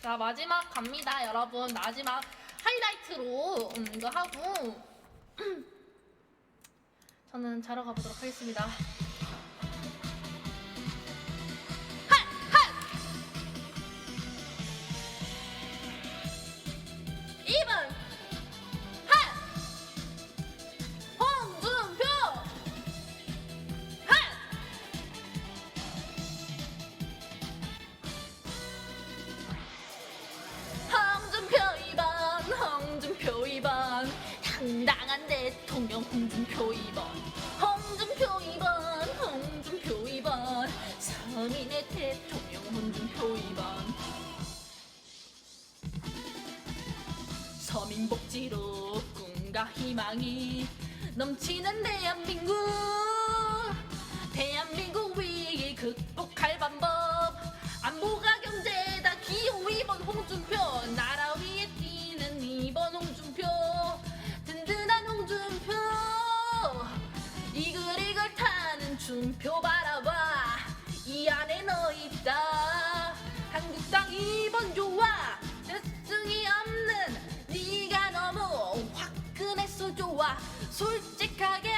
자 마지막 갑니다 여러분. 마지막 하이라이트로 음, 이거 하고 저는 자러 가보도록 하겠습니다 대통령 홍준표 2번 홍준표 2번 홍준표 2번 서민의 대통령 홍준표 2번 서민복지로 꿈과 희망이 넘치는 대한민국. 대한민국 위기 극복할 방법 준표 바라봐. 이 안에 너 있다. 한국당 2번 좋아 뜻승이 없는 네가 너무 화끈해서 좋아. 솔직하게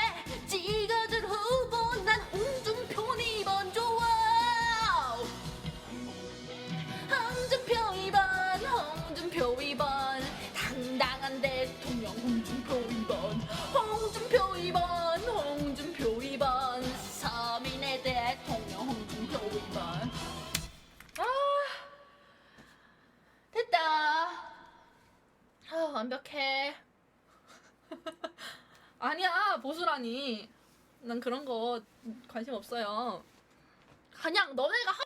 찍어준 후보 난 홍준표 2번 좋아 홍준표 2번 홍준표 2번. 당당한 대통령 홍준표 2번 완벽해. 아니야 보수라니. 난 그런 거 관심 없어요. 그냥 너네가 하